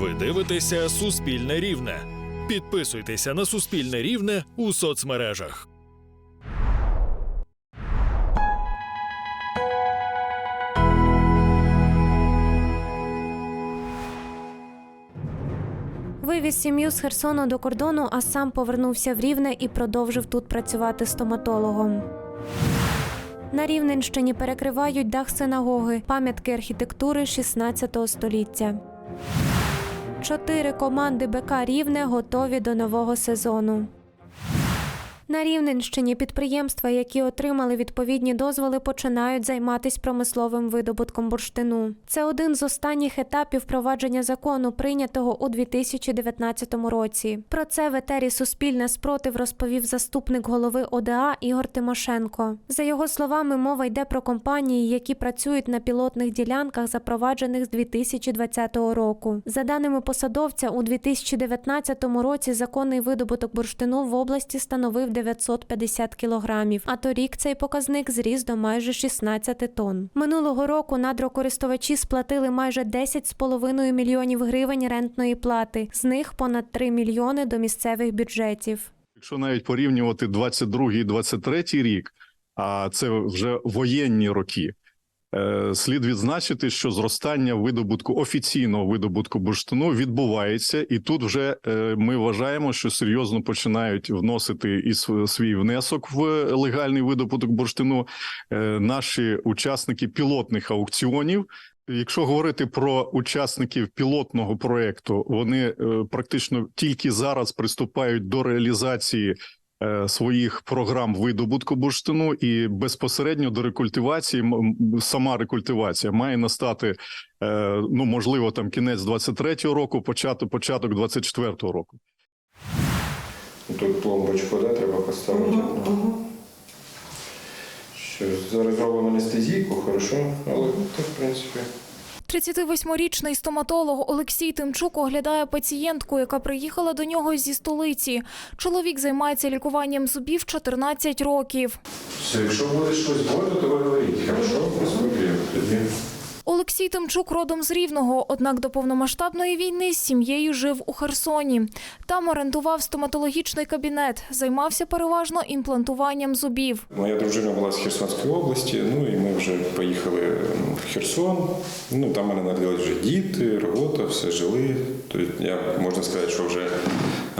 Ви дивитеся Суспільне Рівне. Підписуйтеся на Суспільне Рівне у соцмережах. Вивіз сім'ю з Херсону до кордону, а сам повернувся в Рівне і продовжив тут працювати стоматологом. На Рівненщині перекривають дах синагоги, пам'ятки архітектури 16 століття. Чотири команди БК Рівне готові до нового сезону. На Рівненщині підприємства, які отримали відповідні дозволи, починають займатися промисловим видобутком бурштину. Це один з останніх етапів впровадження закону, прийнятого у 2019 році. Про це в етері Суспільне спротив розповів заступник голови ОДА Ігор Тимошенко. За його словами, мова йде про компанії, які працюють на пілотних ділянках, запроваджених з 2020 року. За даними посадовця, у 2019 році законний видобуток бурштину в області становив 950 кілограмів, а торік цей показник зріс до майже 16 тонн. Минулого року надрокористувачі сплатили майже 10,5 мільйонів гривень рентної плати, з них понад 3 мільйони до місцевих бюджетів. Якщо навіть порівнювати 22 і 23 рік, а це вже воєнні роки, слід відзначити, що зростання видобутку офіційного видобутку бурштину відбувається, і тут вже е, ми вважаємо, що серйозно починають вносити і св- свій внесок в легальний видобуток бурштину е, наші учасники пілотних аукціонів. Якщо говорити про учасників пілотного проекту, вони е, практично тільки зараз приступають до реалізації е, своїх програм видобутку бурштину і безпосередньо до рекультивації. Сама рекультивація має настати е, ну можливо там кінець 23-го року, початок початок 24-го року. Тут пломбочку да, треба поставити. Ну. Що, зараз робимо анестезійку, хорошо, але так, в принципі. 38-річний стоматолог Олексій Тимчук оглядає пацієнтку, яка приїхала до нього зі столиці. Чоловік займається лікуванням зубів 14 років. Все, якщо буде щось больно, то ви говорите, хорошо? Тоді. Олексій Тимчук родом з Рівного, однак до повномасштабної війни з сім'єю жив у Херсоні. Там орендував стоматологічний кабінет, займався переважно імплантуванням зубів. Моя дружина була з Херсонської області, ну і ми вже поїхали в Херсон. Ну там мене народились вже діти, робота, все жили. Тобто я можна сказати, що вже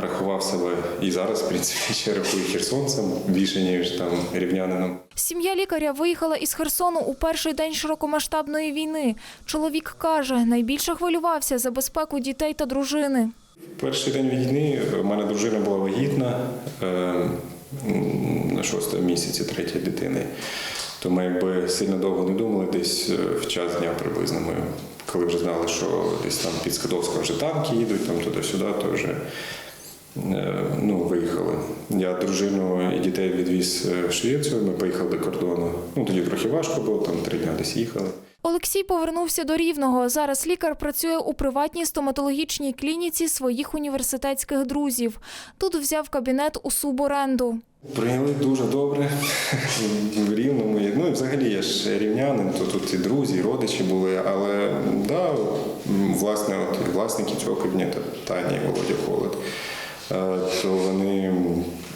рахував себе і зараз, в принципі, ще рахую херсонцем більше, ніж там рівнянином. Сім'я лікаря виїхала із Херсону у перший день широкомасштабної війни. Чоловік каже, найбільше хвилювався за безпеку дітей та дружини. Перший день війни у мене дружина була вагітна е, на шостому місяці третьої дитини. То ми якби сильно довго не думали, десь е, в час дня приблизно ми, коли вже знали, що десь там під Скадовськом вже танки їдуть, там туди-сюди, то вже е, ну, виїхали. Я дружину і дітей відвіз е, в Швецію, ми поїхали до кордону. Ну тоді трохи важко було, там три дні десь їхали. Олексій повернувся до Рівного. Зараз лікар працює у приватній стоматологічній клініці своїх університетських друзів. Тут взяв кабінет у суборенду. Прийняли дуже добре в рівному. Ну і взагалі я ж рівнянин, то тут і друзі, і родичі були. Але да, власне, от власники цього кабінету, Таня і Володя Холод, е, то вони,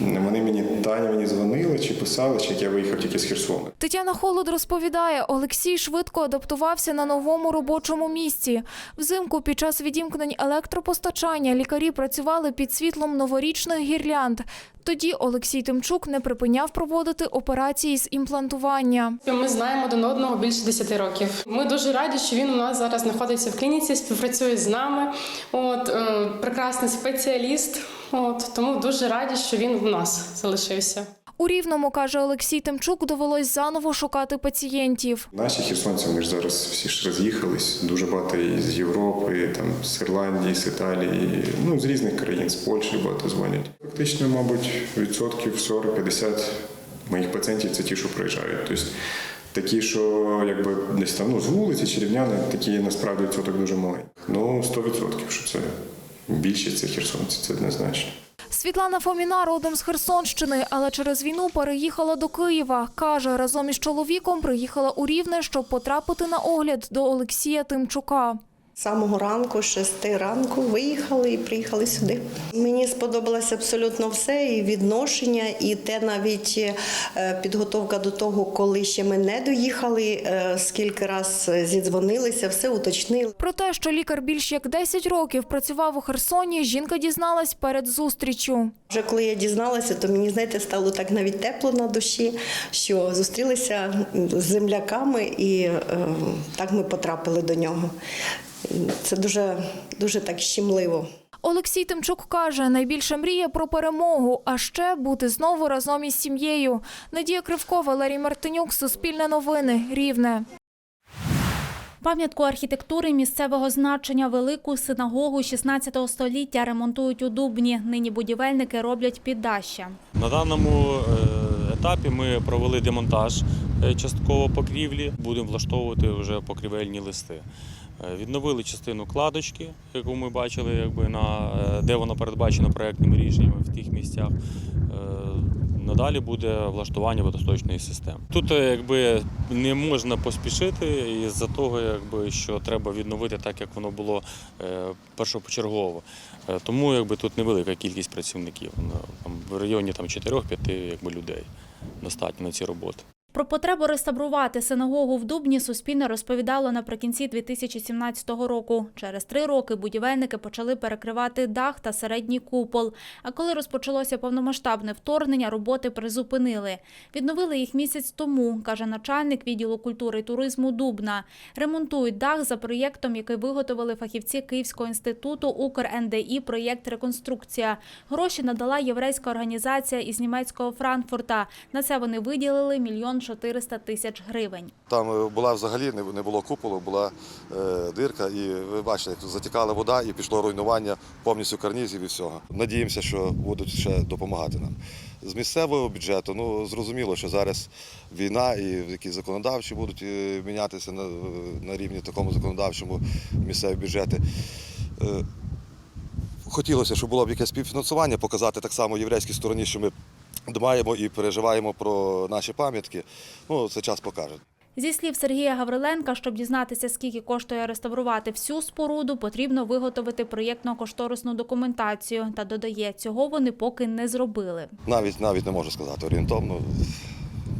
вони мені Таня мені дзвонили чи писали, чи як я виїхав тільки з Херсону. Тетяна Холод розповідає, Олексій швидко адаптувався на новому робочому місці. Взимку під час відімкнень електропостачання лікарі працювали під світлом новорічних гірлянд. Тоді Олексій Тимчук не припиняв проводити операції з імплантування. Ми знаємо один одного більше 10 років. Ми дуже раді, що він у нас зараз знаходиться в клініці, співпрацює з нами. От е, прекрасний спеціаліст. От тому дуже раді, що він у нас залишився. У Рівному, каже Олексій Тимчук, довелось заново шукати пацієнтів. Наші херсонці вони ж зараз всі ж роз'їхались. Дуже багато із Європи, там з Ірландії, з Італії, ну з різних країн, з Польщі багато дзвонять. Фактично, мабуть, відсотків 40-50 моїх пацієнтів це ті, що приїжджають. Тобто такі, що якби десь там ну, з вулиці чи рівняни, такі насправді відсоток дуже маленький. Ну, 100%, що це більшість це херсонці, це однозначно. Світлана Фоміна родом з Херсонщини, але через війну переїхала до Києва. Каже, разом із чоловіком приїхала у Рівне, щоб потрапити на огляд до Олексія Тимчука. Самого ранку, шести ранку, виїхали і приїхали сюди. Мені сподобалося абсолютно все, і відношення, і те навіть е, підготовка до того, коли ще ми не доїхали, е, скільки раз зідзвонилися, все уточнили. Про те, що лікар більш як 10 років працював у Херсоні, жінка дізналась перед зустрічю. Вже коли я дізналася, то мені знаєте, стало так навіть тепло на душі, що зустрілися з земляками, і е, так ми потрапили до нього. Це дуже, дуже так щемливо. Олексій Тимчук каже, найбільше мріє про перемогу, а ще бути знову разом із сім'єю. Надія Кривкова, Валерій Мартинюк, Суспільне новини, Рівне. Пам'ятку архітектури місцевого значення велику синагогу 16 століття ремонтують у Дубні. Нині будівельники роблять піддаща. На даному е, етапі ми провели демонтаж е, частково покрівлі, будемо влаштовувати вже покрівельні листи. Е, Відновили частину кладочки, яку ми бачили, якби на е, де воно передбачено проектними рішеннями в тих місцях. Е, Надалі буде влаштування водосточної системи. Тут якби не можна поспішити із-за того, якби що треба відновити так, як воно було першопочергово. Тому якби тут невелика кількість працівників. В районі там 4-5 якби людей достатньо на ці роботи. Про потребу реставрувати синагогу в Дубні Суспільне розповідало наприкінці 2017 року. Через три роки будівельники почали перекривати дах та середній купол. А коли розпочалося повномасштабне вторгнення, роботи призупинили. Відновили їх місяць тому, каже начальник відділу культури і туризму Дубна. Ремонтують дах за проєктом, який виготовили фахівці Київського інституту «УкрндІ» проєкт «Реконструкція». Гроші надала єврейська організація із німецького Франкфурта. На це вони виділили мільйон 400 тисяч гривень. Там е, була взагалі не було куполу, була е, дирка, і ви бачите, як затікала вода і пішло руйнування повністю карнізів і всього. Надіємося, що будуть ще допомагати нам. З місцевого бюджету, ну зрозуміло, що зараз війна і якісь законодавчі будуть е, мінятися на, на рівні такому законодавчому місцеві бюджети. Хотілося, щоб було б якесь співфінансування, показати так само єврейській стороні, що ми дбаємо і переживаємо про наші пам'ятки. Ну, це час покаже. Зі слів Сергія Гавриленка, щоб дізнатися, скільки коштує реставрувати всю споруду, потрібно виготовити проєктно-кошторисну документацію. Та додає, цього вони поки не зробили. Навіть навіть не можу сказати орієнтовно.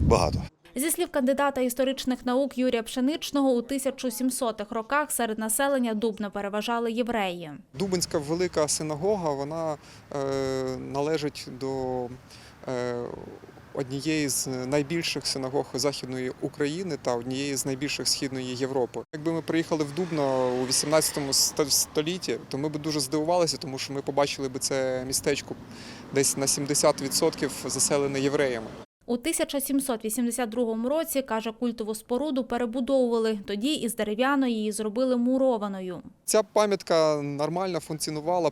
Багато. Зі слів кандидата історичних наук Юрія Пшеничного, у 1700-х роках серед населення Дубна переважали євреї. Дубинська велика синагога вона е, належить до однієї з найбільших синагог Західної України та однієї з найбільших східної Європи. Якби ми приїхали в Дубно у 18 столітті, то ми б дуже здивувалися, тому що ми побачили б це містечко десь на 70% заселене євреями. У 1782 році, каже, культову споруду перебудовували. Тоді із дерев'яної її зробили мурованою. Ця пам'ятка нормально функціонувала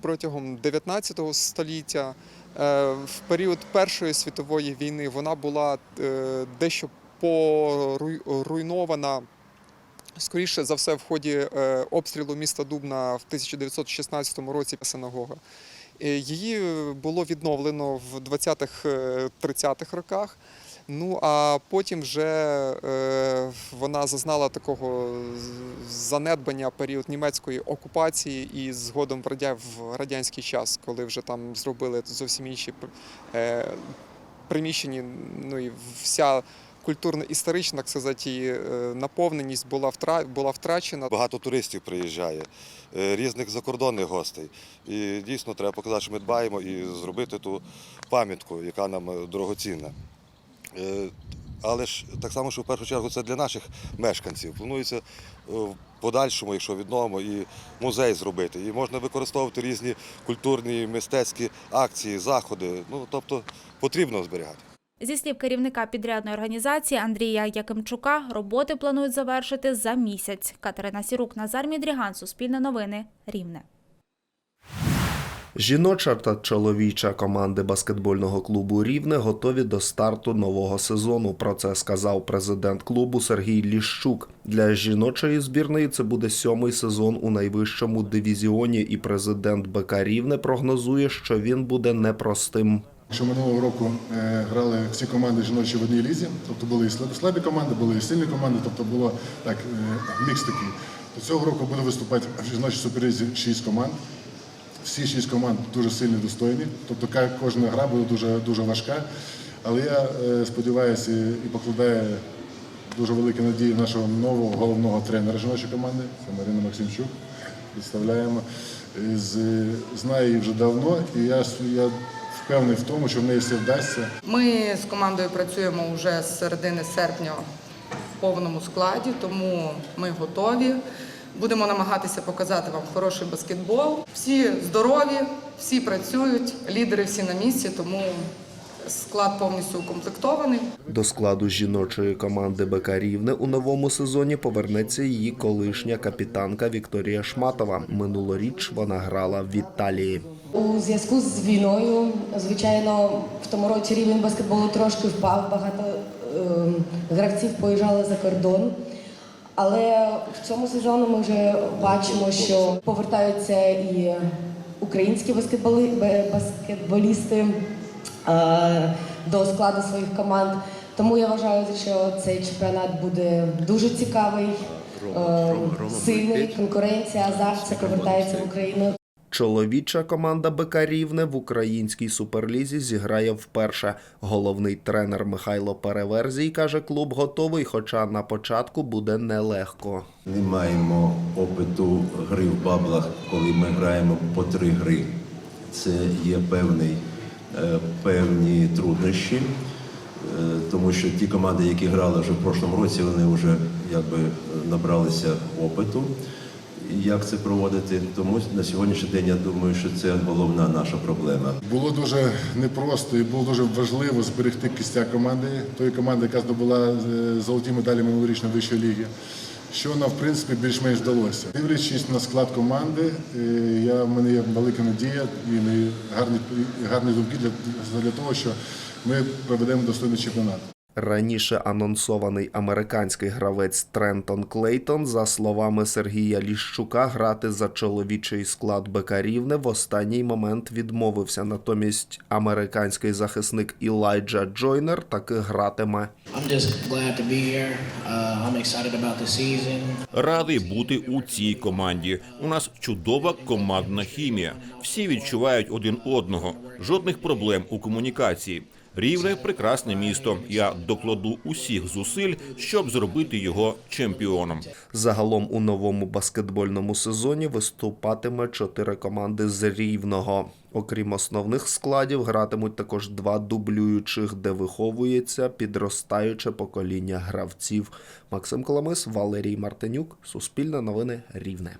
протягом 19 століття. Е, В період Першої світової війни вона була е, дещо поруйнована. Скоріше за все, в ході е, обстрілу міста Дубна в 1916 році синагога. Її було відновлено в 20-30-х роках. Ну а потім вже е, вона зазнала такого занедбання період німецької окупації і згодом в, радянський час, коли вже там зробили зовсім інші е, приміщення, ну і вся культурно-історична, сказати, е, наповненість була втра... була втрачена. Багато туристів приїжджає, різних закордонних гостей. І дійсно треба показати, що ми дбаємо і зробити ту пам'ятку, яка нам дорогоцінна. Е, Але ж так само, що в першу чергу це для наших мешканців. Планується е, в подальшому, якщо відновимо, і музей зробити. І можна використовувати різні культурні, мистецькі акції, заходи. Ну, тобто потрібно зберігати. Зі слів керівника підрядної організації Андрія Якимчука, роботи планують завершити за місяць. Катерина Сірук, Назар Мідріган, Суспільне новини, Рівне. Жіноча та чоловіча команди баскетбольного клубу Рівне готові до старту нового сезону. Про це сказав президент клубу Сергій Ліщук. Для жіночої збірної це буде сьомий сезон у найвищому дивізіоні, і президент БК Рівне прогнозує, що він буде непростим. Що минулого року е, грали всі команди жіночі в одній лізі, тобто були і слабі- команди, були і сильні команди, тобто було так е, мікс такий. Цього року буде виступати в жіночій суперлізі 6 команд. Всі шість команд дуже сильні, достойні. Тобто кожна гра буде дуже, дуже важка. Але я е, сподіваюся і покладаю дуже великі надії нашого нового головного тренера жіночої команди, це Марина Максимчук. Представляємо. Знаю її вже давно, і я, я впевнений в тому, що в неї все вдасться. Ми з командою працюємо вже з середини серпня в повному складі, тому ми готові. Будемо намагатися показати вам хороший баскетбол. Всі здорові, всі працюють, лідери всі на місці, тому склад повністю укомплектований. До складу жіночої команди БК Рівне у новому сезоні повернеться її колишня капітанка Вікторія Шматова. Минулоріч вона грала в Італії. У зв'язку з війною, звичайно, в тому році рівень баскетболу трошки впав. Багато ем, гравців поїжджали за кордон. Але в цьому сезоні ми вже бачимо, що повертаються і українські баскетболи, баскетболісти е, до складу своїх команд. Тому я вважаю, що цей чемпіонат буде дуже цікавий, е, сильний. Конкуренція, азарт це повертається в Україну. Чоловіча команда БК в українській суперлізі зіграє вперше. Головний тренер Михайло Переверзій каже, клуб готовий, хоча на початку буде нелегко. Не маємо опиту гри в баблах, коли ми граємо по три гри. Це є певний, е, певні труднощі, е, тому що ті команди, які грали вже в прошлому році, вони вже якби набралися опиту. Як це проводити? Тому на сьогоднішній день я думаю, що це головна наша проблема. Було дуже непросто і було дуже важливо зберегти кістяк команди, тої команди, яка здобула е, золоті медалі минулорічної вищої ліги. Що нам, в принципі, більш-менш вдалося. Дивлячись на склад команди, е, я, в мене є велика надія і гарні, гарні думки для, для того, що ми проведемо достойний чемпіонат. Раніше анонсований американський гравець Трентон Клейтон, за словами Сергія Ліщука, грати за чоловічий склад БК Рівне в останній момент відмовився. Натомість американський захисник Ілайджа Джойнер таки гратиме. Uh. Радий бути у цій команді. У нас чудова командна хімія. Всі відчувають один одного. Жодних проблем у комунікації. Рівне прекрасне місто. Я докладу усіх зусиль, щоб зробити його чемпіоном. Загалом у новому баскетбольному сезоні виступатиме чотири команди з рівного. Окрім основних складів, гратимуть також два дублюючих, де виховується підростаюче покоління гравців. Максим Коломис, Валерій Мартинюк, Суспільне новини Рівне.